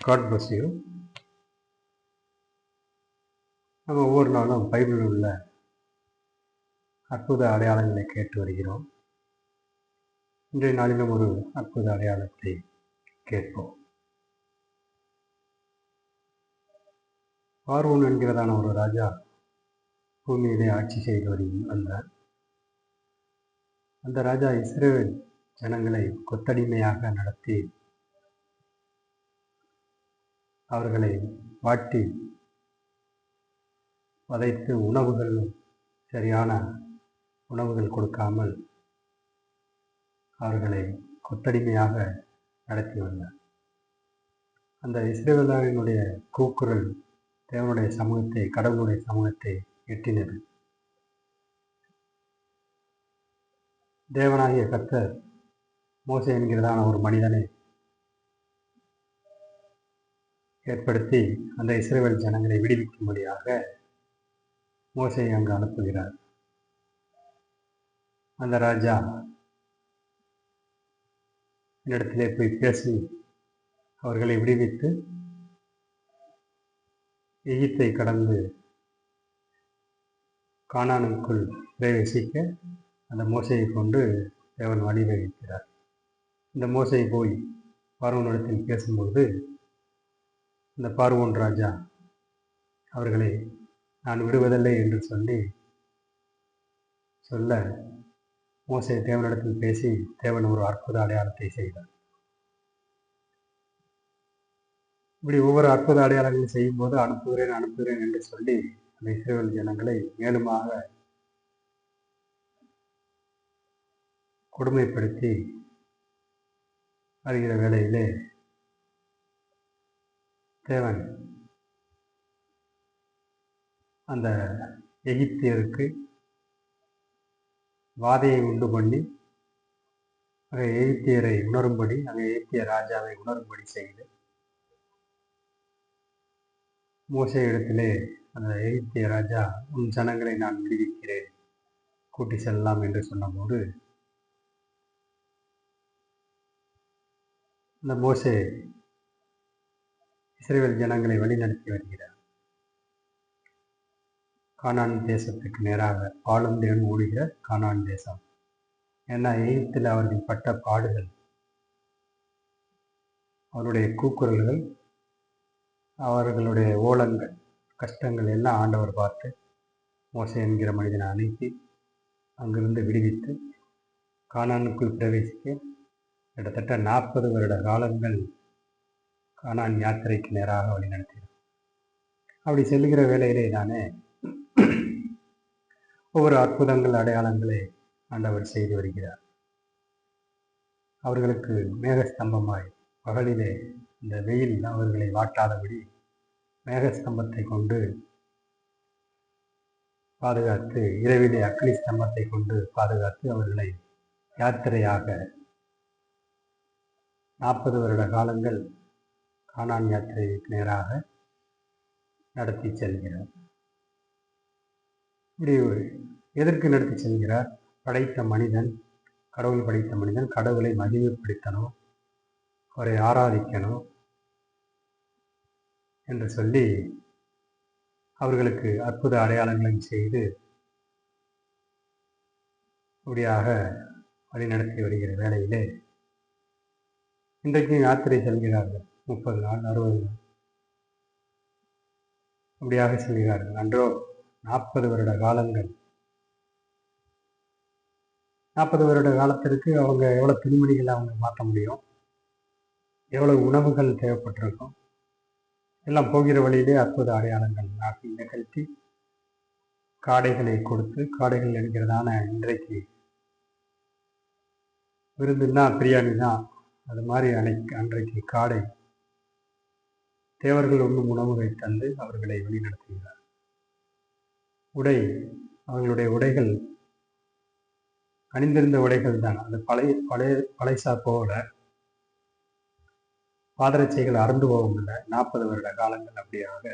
God bless you நம்ம ஒவ்வொரு நாளும் பைபிளில் உள்ள அற்புத அடையாளங்களை கேட்டு வருகிறோம். இன்றைய நாளிலும் ஒரு அற்புத அடையாளத்தை கேட்போம். பார்வோன் என்கிறதான ஒரு ராஜா பூமியிலே ஆட்சி செய்து வரி வந்தார் அந்த ராஜா இஸ்ரேல் ஜனங்களை கொத்தடிமையாக நடத்தி அவர்களை வாட்டி வதைத்து உணவுகள் சரியான உணவுகள் கொடுக்காமல் அவர்களை கொத்தடிமையாக நடத்தி வந்தார். அந்த இஸ்ரேலரினுடைய கூக்குரல் தேவனுடைய சமூகத்தை கடவுளுடைய சமூகத்தை எட்டினது. தேவனாகிய கத்தர் மோசை என்கிறதான ஒரு மனிதனை ஏற்படுத்தி அந்த இஸ்ரேல் ஜனங்களை விடுவிக்கும்படியாக மோசையை அங்கு அனுப்புகிறார். அந்த ராஜா என்னிடத்திலே போய் பேசி அவர்களை விடுவித்து எகிப்தை கடந்து காணானுக்குள் பிரவேசிக்க அந்த மோசையை கொண்டு தேவன் வழிவகுக்கிறார். இந்த மோசை போய் பார்வனிடத்தில் பேசும்போது இந்த பார்வோன் ராஜா அவர்களை நான் விடுவதில்லை என்று சொல்லி சொல்ல மோசை தேவனிடத்தில் பேசி தேவன் ஒரு அற்புத அடையாளத்தை செய்தார். இப்படி ஒவ்வொரு அற்புத அடையாளங்களும் செய்யும்போது அனுப்புகிறேன் அனுப்புகிறேன் என்று சொல்லி அந்த இஸ்ரேல் ஜனங்களை மேலுமாக கொடுமைப்படுத்தி வருகிற வேளையிலே தேவன் அந்த எகிப்தியருக்கு வாதையை உண்டு பண்ணி அங்கே எகிப்தியரை உணரும்படி அங்கே எகிப்திய ராஜாவை உணரும்படி செய்து மோசை இடத்திலே அந்த எகிப்திய ராஜா உன் ஜனங்களை நான் விடுவிக்கிறேன் கூட்டி செல்லலாம் என்று சொன்னபோது அந்த மோசே இஸ்ரேல் ஜனங்களை வழிநடத்தி வருகிறார். கானான் தேசத்துக்கு நேராக பாலும் தேவன் ஓடுகிற கானான் தேசம். ஏன்னா எகிப்தில் அவர்கள் பட்ட பாடுகள் அவருடைய கூக்குரல்கள் அவர்களுடைய ஓலங்கள் கஷ்டங்கள் எல்லாம் ஆண்டவர் பார்த்து மோசை என்கிற மனிதனை அனுப்பி அங்கிருந்து விடுவித்து கானானுக்குள் பிரவேசிக்க கிட்டத்தட்ட நாற்பது வருட காலங்கள் கானான் யாத்திரைக்கு நேராக வழி வழிநடத்தினார் அப்படி செல்லுகிற வேலையிலே தானே ஒவ்வொரு அற்புதங்கள் அடையாளங்களை ஆண்டவர் செய்து வருகிறார். அவர்களுக்கு மேகஸ்தம்பமாய் பகலிலே இந்த வெயில் அவர்களை வாட்டாதபடி மேகஸ்தம்பத்தை கொண்டு பாதுகாத்து இரவிலே அக்னி ஸ்தம்பத்தை கொண்டு பாதுகாத்து அவர்களை யாத்திரையாக நாற்பது வருட காலங்கள் கானான் யாத்திரைக்கு நேராக நடத்தி செல்கிறார். இப்படி எதற்கு நடத்தி செல்கிறார்? படைத்த மனிதன் கடவுள் படைத்த மனிதன் கடவுளை மகிமைப்படுத்தணும் அவரை ஆராதிக்கணும் என்று சொல்லி அவர்களுக்கு அற்புத அடையாளங்களையும் செய்து இப்படியாக வழிநடத்தி வருகிற வேளையிலே இன்றைக்கு யாத்திரை செல்கிறார்கள். முப்பது நாள் அறுபது நாள். அப்படியாக செல்கிறார்கள். அன்றோ நாற்பது வருட காலங்கள். நாற்பது வருட காலத்திற்கு அவங்க எவ்வளோ துணிமணிகளை அவங்க மாற்ற முடியும்? எவ்வளோ உணவுகள் தேவைப்பட்டிருக்கும்? எல்லாம் போகிற வழியிலே அற்புத அடையாளங்கள் நாட்டி நிகழ்த்தி காடைகளை கொடுத்து காடைகள் என்கிறதான இன்றைக்கு விருந்துன்னா பிரியாணி தான் அது மாதிரி அன்னைக்கு அன்றைக்கு காடை தேவர்கள் ஒன்றும் உணவுகளை தந்து அவர்களை வழிநடத்துகிறார். உடை அவர்களுடைய உடைகள் அணிந்திருந்த உடைகள் தான். அந்த பழைய பழைய பழைசா போல பாதரட்சைகள் அறந்து போகவில்லை நாற்பது வருட காலங்கள் அப்படியாக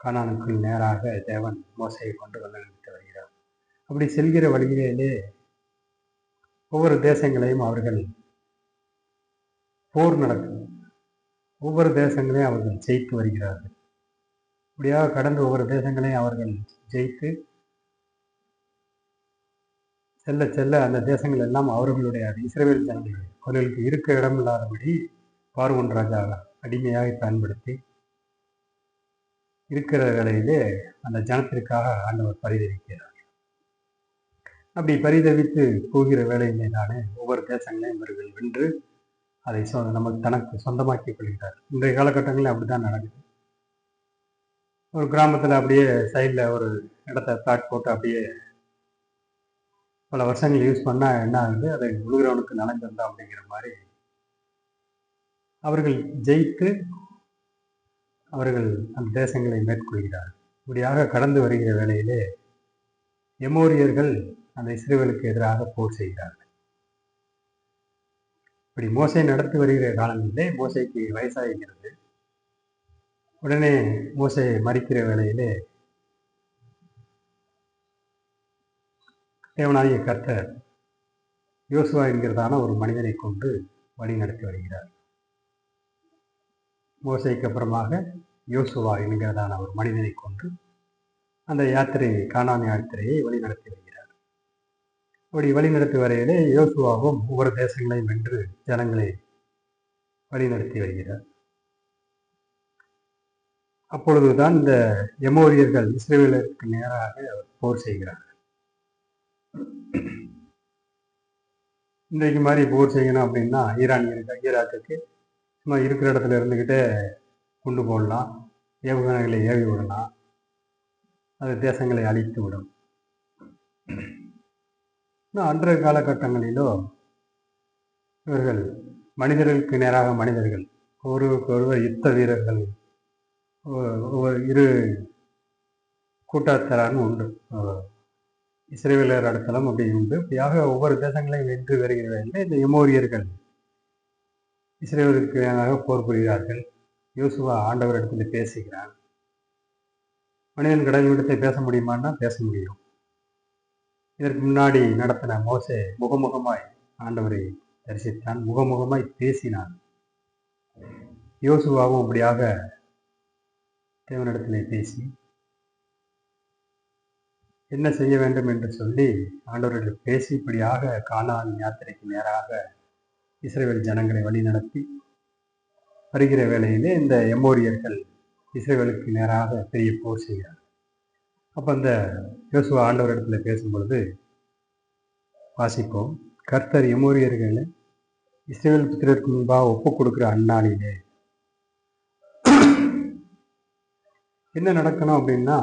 காணானுக்குள் நேராக தேவன் மோசையை கொண்டு வந்து நிறுத்தி வருகிறார். அப்படி செல்கிற வழியிலே ஒவ்வொரு தேசங்களையும் அவர்கள் போர் நடக்கும் ஒவ்வொரு தேசங்களையும் அவர்கள் ஜெயித்து வருகிறார்கள். இப்படியாக கடந்த ஒவ்வொரு தேசங்களையும் அவர்கள் ஜெயித்து செல்ல செல்ல அந்த தேசங்கள் எல்லாம் அவர்களுடைய இஸ்ரேல் ஜனங்களுடைய அவர்களுக்கு இருக்க இடம் இல்லாதபடி பார்வன் ராஜா அடிமையாக பயன்படுத்தி இருக்கிற அந்த ஜனத்திற்காக ஆண்டவர் பரிதவிக்கிறார். அப்படி பரிதவித்து போகிற வேலையிலே நானே ஒவ்வொரு தேசங்களையும் இவர்கள் வென்று அதை சொ நமக்கு தனக்கு சொந்தமாக்கி கொள்கிறார். இன்றைய காலகட்டங்களில் அப்படிதான் நடக்குது. ஒரு கிராமத்தில் அப்படியே சைடில் ஒரு இடத்த பிளாட் போட்டு அப்படியே பல வருஷங்கள் யூஸ் பண்ணால் என்ன ஆகுது? அதை உழுகிறவனுக்கு நலஞ்சிருந்தா அப்படிங்கிற மாதிரி அவர்கள் ஜெயித்து அவர்கள் அந்த தேசங்களை மேற்கொள்கிறார். இப்படியாக கடந்து வருகிற வேளையிலே எமோரியர்கள் அந்த இஸ்ரேலுக்கு எதிராக போர் செய்கிறார்கள். இப்படி மோசை நடத்தி வருகிற காலங்களிலே மோசைக்கு வயசாகிறது உடனே மோசை மறிக்கிற வேளையிலே தேவனாகிய கர்த்தர் யோசுவா என்கிறதான ஒரு மனிதனை கொண்டு வழி நடத்தி வருகிறார். மோசைக்கு அப்புறமாக யோசுவா என்கிறதான ஒரு மனிதனை கொண்டு அந்த யாத்திரையை காணாம யாத்திரையை வழி நடத்தி வருகிறார். அப்படி வழிநடத்து வரையிலே யோசுவாவும் ஒவ்வொரு தேசங்களையும் வென்று ஜனங்களை வழிநடத்தி வருகிறார். அப்பொழுதுதான் இந்த எமோரியர்கள் இஸ்ரேலருக்கு நேராக போர் செய்கிறார்கள். இன்றைக்கு மாதிரி போர் செய்யணும் அப்படின்னா ஈரானியர்கள் ஈராக்குக்கு சும்மா இருக்கிற இடத்துல இருந்துக்கிட்டே கொண்டு போடலாம். ஏவுகணைகளை ஏவி விடலாம். அது தேசங்களை அழித்து விடும். அன்றைய காலகட்டங்களிலோ இவர்கள் மனிதர்களுக்கு நேராக மனிதர்கள் ஒருவருக்கு ஒருவர் யுத்த வீரர்கள் ஒவ்வொரு இரு கூட்டாத்தரான உண்டு இஸ்ரேலர் இடத்தெல்லாம் அப்படி உண்டு. இப்படியாக ஒவ்வொரு தேசங்களையும் வென்று வருகிறவர்கள் இந்த எமோரியர்கள். இஸ்ரேலுக்கு எதிராக போர் புரிகிறார்கள். யூசுவா ஆண்டவர் இடத்துல பேசுகிறான். மனிதன் கடவுளிடத்தை பேச முடியுமான்னா பேச முடியும். இதற்கு முன்னாடி நடத்தின மோசே முகமுகமாய் ஆண்டவரை தரிசித்தான் முகமுகமாய் பேசினான். யோசுவாவும் அப்படியாக தேவனிடத்தில் பேசி என்ன செய்ய வேண்டும் என்று சொல்லி ஆண்டவர்கள் பேசி இப்படியாக காணான் யாத்திரைக்கு நேராக இஸ்ரேல் ஜனங்களை வழிநடத்தி வருகிற வேளையிலே இந்த எமோரியர்கள் இஸ்ரேலுக்கு நேராக பெரிய போர் செய்கிறார் அப்போ அந்த யோசுவா ஆண்டவர் இடத்துல பேசும்பொழுது வாசிப்போம். கர்த்தர் எமோரியர்களை இஸ்ரேல் புத்திரருக்கு முன்பாக ஒப்பு கொடுக்குற அந்நாளிலே. என்ன நடக்கணும் அப்படின்னா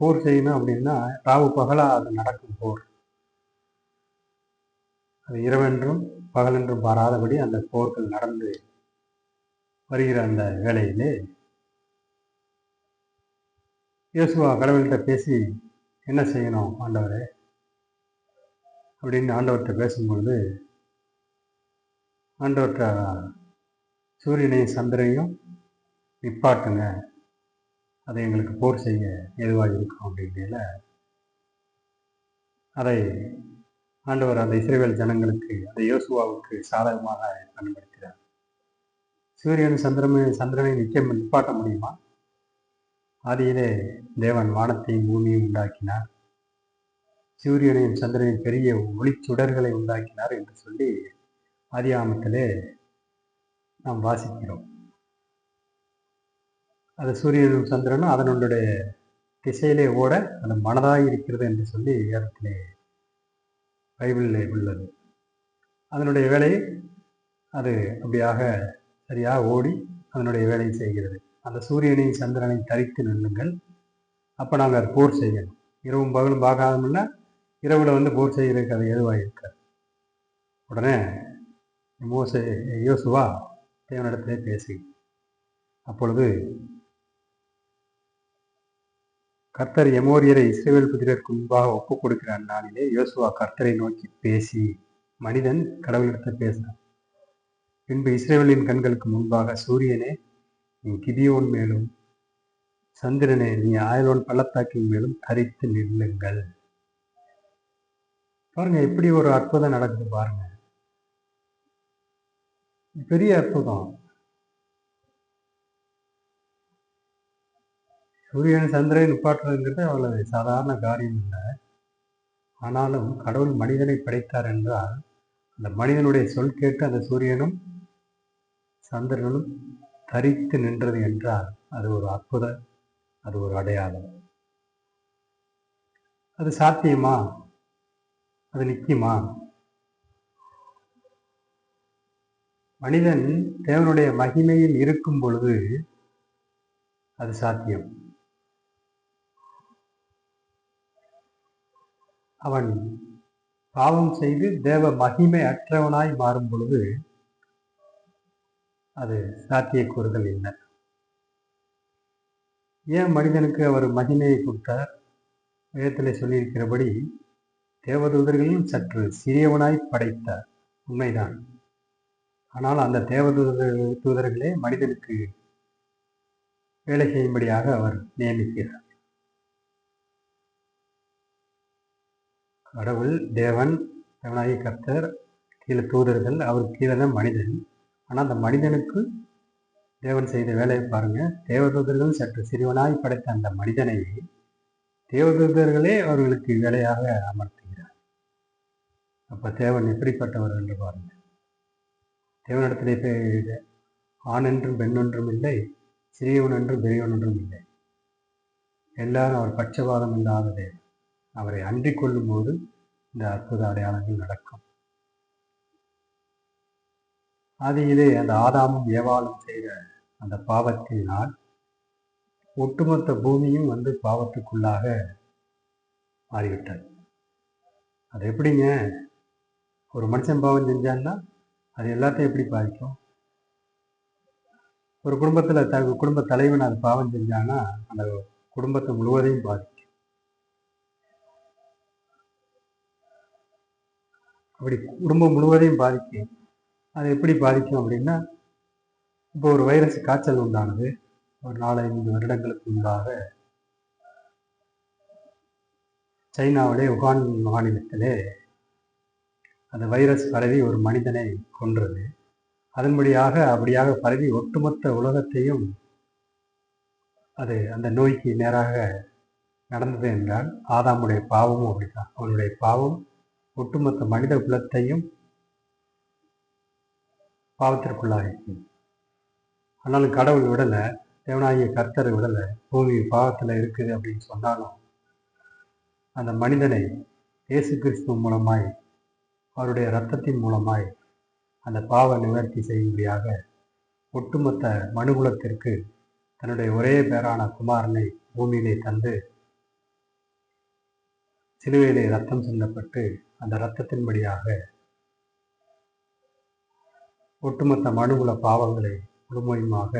போர் செய்யணும் அப்படின்னா ராவு பகலாக அது நடக்கும் போர். அது இரவென்றும் பகலென்றும் பாராதபடி அந்த போர்கள் நடந்து வருகிற அந்த வேலையிலே இயேசுவா கடவுள்கிட்ட பேசி என்ன செய்யணும் ஆண்டவரே? அப்படின்னு ஆண்டவர்கிட்ட பேசும்பொழுது ஆண்டவர்கிட்ட சூரியனையும் சந்திரையும் நிப்பாட்டுங்க. அதை எங்களுக்கு போர் செய்ய எதுவாக இருக்கும் அப்படின்றதுல அதை ஆண்டவர் அந்த இஸ்ரேல் ஜனங்களுக்கு அந்த யோசுவாவுக்கு சாதகமாக பயன்படுத்தினார் சூரியன் சந்திரமே சந்திரனை நிச்சயம் நிப்பாட்ட முடியுமா? ஆதியிலே தேவன் வானத்தையும் பூமியும் உண்டாக்கினார். சூரியனையும் சந்திரனையும் பெரிய ஒளிச்சுடர்களை உண்டாக்கினார் என்று சொல்லி ஆதியாமத்திலே நாம் வாசிக்கிறோம். அது சூரியனும் சந்திரனும் அதனுடைய திசையிலே ஓட அது மனதாக இருக்கிறது என்று சொல்லி ஏறத்திலே பைபிளிலே உள்ளது. அதனுடைய வேலையை அது அப்படியாக சரியாக ஓடி அதனுடைய வேலையை செய்கிறது. அந்த சூரியனையும் சந்திரனை தரித்து நில்லுங்கள். அப்போ நாங்கள் அது போர் செய்யணும். இரவும் பகலும் பார்க்காமல்ல இரவில் வந்து போர் செய்கிறதுக்கு அது எதுவாக இருக்காது. உடனே மோச யோசுவா தேவனிடத்திலே பேசி அப்பொழுது கர்த்தர் எமோரியரை இஸ்ரேல் புதிரருக்கு முன்பாக ஒப்புக் கொடுக்கிற நாளிலே யோசுவா கர்த்தரை நோக்கி பேசி மனிதன் கடவுளிடத்தில் பேசினான். பின்பு இஸ்ரேலின் கண்களுக்கு முன்பாக சூரியனே நீ கிதியோன் மேலும் சந்திரனை நீ ஆயலோன் பள்ளத்தாக்கின் மேலும் தரித்து நில்லுங்கள் பாருங்க எப்படி ஒரு அற்புதம் நடக்குது பாருங்க. பெரிய அற்புதம். சூரியன் சந்திரன் நிப்பாட்டுறதுங்கிறது அவ்வளவு சாதாரண காரியம் இல்லை. ஆனாலும் கடவுள் மனிதனை படைத்தார் என்றால் அந்த மனிதனுடைய சொல் கேட்டு அந்த சூரியனும் சந்திரனும் தரித்து நின்றது என்றால் அது ஒரு அற்புத அது ஒரு அடையாளம். அது சாத்தியமா? அது நிற்குமா மனிதன் தேவனுடைய மகிமையில் இருக்கும் பொழுது அது சாத்தியம். அவன் பாவம் செய்து தேவ மகிமை அற்றவனாய் மாறும் பொழுது அது சாத்தியக்கூறுகள் இல்லை ஏன் மனிதனுக்கு அவர் மகிமையை கொடுத்தார்? வேதத்தில் சொல்லியிருக்கிறபடி தேவதூதர்களையும் சற்று சிறியவனாய் படைத்தார். உண்மைதான். ஆனால் அந்த தேவதூதர் தூதர்களே மனிதனுக்கு வேலை செய்யும்படியாக அவர் நியமிக்கிறார். கடவுள் தேவன் தேவனாகிய கர்த்தர் கீழே தூதர்கள் அவர் கீழே தான் மனிதன். ஆனால் அந்த மனிதனுக்கு தேவன் செய்த வேலையை பாருங்கள் தேவதூதர்கள் சற்று சிறுவனாய் படைத்த அந்த மனிதனை தேவதூதர்களே அவர்களுக்கு வேலையாக அமர்த்துகிறார். அப்போ தேவன் எப்படிப்பட்டவர் என்று பாருங்கள் தேவனிடத்திலே போய் ஆண் என்றும் பெண் ஒன்றும் இல்லை சிறியவன் என்றும் பெரியவன் ஒன்றும் இல்லை. எல்லாரும் அவர் பட்சபாதம் இல்லாத தேவன். அவரை அன்றி கொள்ளும் போது இந்த அற்புத அடையாளங்கள் நடக்கும். ஆதியிலே அந்த ஆதாமும் ஏவாலும் செய்த அந்த பாவத்தினால் ஒட்டுமொத்த பூமியும் வந்து பாவத்துக்குள்ளாக மாறிவிட்டது. அது எப்படிங்க? ஒரு மனுஷன் பாவம் செஞ்சான்னா அது எல்லாத்தையும் எப்படி பாதிக்கும்? ஒரு குடும்பத்தில் த குடும்ப தலைவன் அது பாவம் செஞ்சான்னா அந்த குடும்பத்தை முழுவதையும் பாதிக்கும். அப்படி குடும்பம் முழுவதையும் பாதிக்கும். அது எப்படி பாதிக்கும் அப்படின்னா இப்போ ஒரு வைரஸ் காய்ச்சல் உண்டானது ஒரு நாலஞ்சு வருடங்களுக்கு முன்பாக சைனாவிலே உகான் மாநிலத்திலே அந்த வைரஸ் பரவி ஒரு மனிதனை கொன்றது. அதன்படியாக அப்படியாக பரவி ஒட்டுமொத்த உலகத்தையும் அது அந்த நோய்க்கு நேராக நடந்தது என்றால் ஆதாமுடைய பாவமும் அப்படித்தான். அவனுடைய பாவம் ஒட்டுமொத்த மனித குலத்தையும் பாவத்திற்குள்ளாகிருக்கு ஆனாலும் கடவுள் விடலை தேவனாகிய கர்த்தரை விடலை பூமி பாவத்தில் இருக்குது அப்படின்னு சொன்னாலும் அந்த மனிதனை இயேசு கிறிஸ்துவ மூலமாய் அவருடைய இரத்தத்தின் மூலமாய் அந்த பாவ நிவர்த்தி செய்யும்படியாக ஒட்டுமொத்த மனுகுலத்திற்கு தன்னுடைய ஒரே பேரான குமாரனை பூமியிலே தந்து சிலுவையிலே ரத்தம் சிந்தப்பட்டு அந்த இரத்தத்தின்படியாக ஒட்டுமொத்த மனுகுல பாவங்களை முழுமையுமாக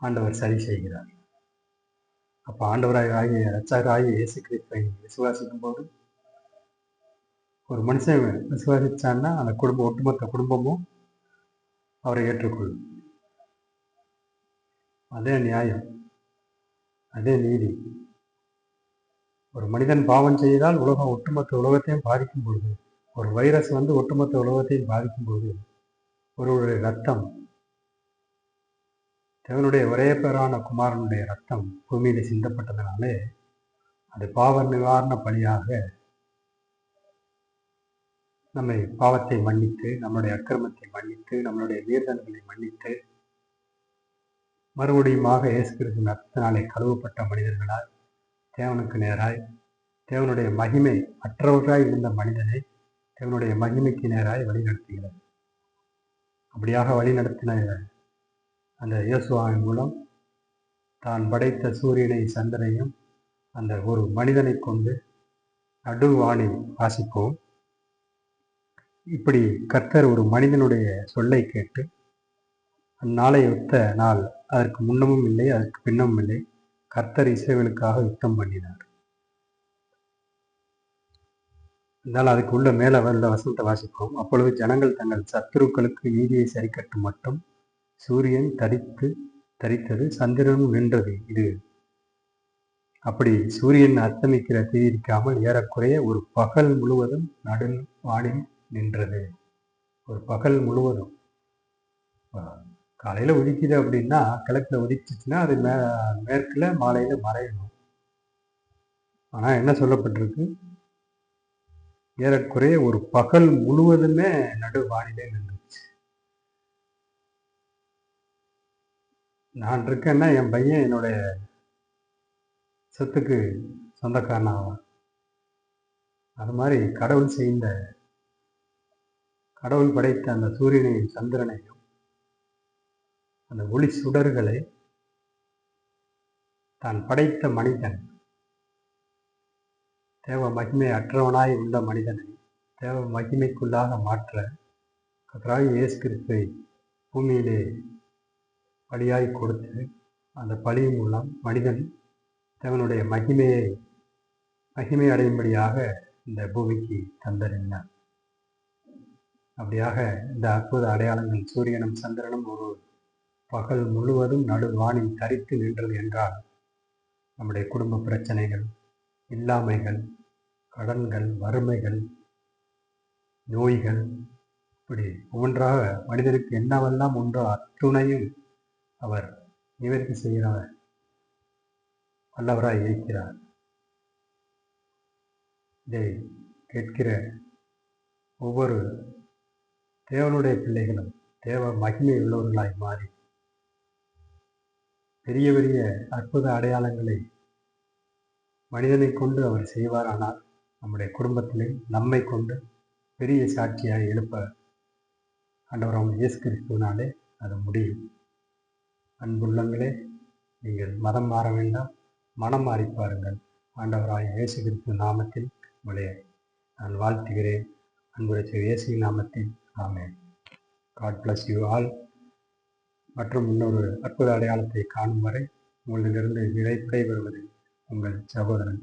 ஆண்டவர் சரி செய்கிறார். அப்போ ஆண்டவராக ஆகிய ரச்சகராகிய இயேசு கிறிஸ்துவை விசுவாசிக்கும் போது ஒரு மனுஷன் விசுவாசிச்சான்னா அந்த குடும்பம் ஒட்டுமொத்த குடும்பமும் அவரை ஏற்றுக்கொள்ளும். அதே நியாயம் அதே நீதி. ஒரு மனிதன் பாவம் செய்தால் உலகம் ஒட்டுமொத்த உலகத்தையும் பாதிக்கும் பொழுது ஒரு வைரஸ் வந்து ஒட்டுமொத்த உலகத்தையும் பாதிக்கும் போது ஒருவருடைய ரத்தம் தேவனுடைய ஒரே பேரான குமாரனுடைய ரத்தம் பூமியில் சிந்தப்பட்டதனாலே அது பாவ நிவாரண பணியாக நம்மை பாவத்தை மன்னித்து நம்மளுடைய அக்கிரமத்தை மன்னித்து நம்மளுடைய வீர்தன்களை மன்னித்து மறுபடியுமாக இயேசு கிறிஸ்து ரத்தத்தினாலே கழுவப்பட்ட மனிதர்களாய் தேவனுக்கு நேராய் தேவனுடைய மகிமை அற்றவர்களாய் இருந்த மனிதனை தேவனுடைய மகிமைக்கு நேராய் வழிநடத்துகிறது அப்படியாக வழிநடத்தின அந்த இயேசுவாவின் மூலம் தான் படைத்த சூரியனை சந்திரனையும் அந்த ஒரு மனிதனை கொண்டு நடுவானை வாசிப்போம். இப்படி கர்த்தர் ஒரு மனிதனுடைய சொல்லை கேட்டு அந்நாளை ஒத்த நாள் அதற்கு முன்னமும் இல்லை அதற்கு பின்னமும் இல்லை கர்த்தர் இசைவனுக்காக யுத்தம் பண்ணினார். இருந்தாலும் அதுக்கு உள்ள மேல வந்த வசனத்தை வாசிப்போம். அப்பொழுது ஜனங்கள் தங்கள் சத்துருக்களுக்கு நீதியை சரிக்கட்டும் மட்டும் சூரியன் தரித்து தரித்தது சந்திரனும் நின்றது இது அப்படி சூரியன் அஸ்தமிக்கிற தீர்க்காமல் ஏறக்குறைய ஒரு பகல் முழுவதும் நடு வானில் நின்றது. ஒரு பகல் முழுவதும். காலையில் உதிக்குது அப்படின்னா கிழக்கில் உதிச்சிச்சுன்னா அது மே மேற்கில் மாலையில் மறையணும். ஆனால் என்ன சொல்லப்பட்டிருக்கு? ஏறக்குறைய ஒரு பகல் முழுவதுமே நடு வானிலே நின்றுச்சு. நான் இருக்கேன்னா என் பையன் என்னுடைய சொத்துக்கு சொந்தக்காரன் ஆவான் அது மாதிரி கடவுள் செய்த கடவுள் படைத்த அந்த சூரியனையும் சந்திரனையும் அந்த ஒளி சுடர்களை தான் படைத்த மனிதன். தேவ மகிமை அற்றவனாய் உள்ள மனிதனை தேவ மகிமைக்குள்ளாக மாற்ற கத்தராய் இயேசு கிறிஸ்துவை பூமியிலே பலியாய் கொடுத்து அந்த பலியின் மூலம் மனிதன் தேவனுடைய மகிமையை மகிமை அடையும்படியாக இந்த பூமிக்கு தந்தறிந்தார். அப்படியாக இந்த அற்புத அடையாளங்கள் சூரியனும் சந்திரனும் ஒரு பகல் முழுவதும் நடுவானில் தரித்து நின்றது என்றால் நம்முடைய குடும்ப பிரச்சனைகள் இல்லாமைகள் கடன்கள் வறுமைகள் நோய்கள் இப்படி ஒவ்வொன்றாக மனிதனுக்கு என்னவெல்லாம் உண்டோ அத்துணையும் அவர் நிவர்த்தி செய்கிறவர் வல்லவராய் இருக்கிறார். இதை கேட்கிற ஒவ்வொரு தேவனுடைய பிள்ளைகளும் தேவ மகிமை உள்ளவர்களாய் மாறி பெரிய பெரிய அற்புத அடையாளங்களை மனிதனை கொண்டு அவர் செய்வாரானால் நம்முடைய குடும்பத்திலே நம்மை கொண்டு பெரிய சாட்சியாக எழுப்ப ஆண்டவரம் இயேசு கிறிஸ்துவனாலே அது முடியும். அன்புள்ளங்களே நீங்கள் மதம் மாற வேண்டாம் மனம் மாறி பாருங்கள். ஆண்டவராய் இயேசு கிறிஸ்து நாமத்தில் உங்களை நான் வாழ்த்துகிறேன். அன்புடைய இயேசு நாமத்தில் ஆமேன். காட் பிளஸ் யூ ஆல் மற்றும் இன்னொரு அற்புத அடையாளத்தை காணும் வரை உங்களிலிருந்து விடைபெறுவது உங்கள் சகோதரன்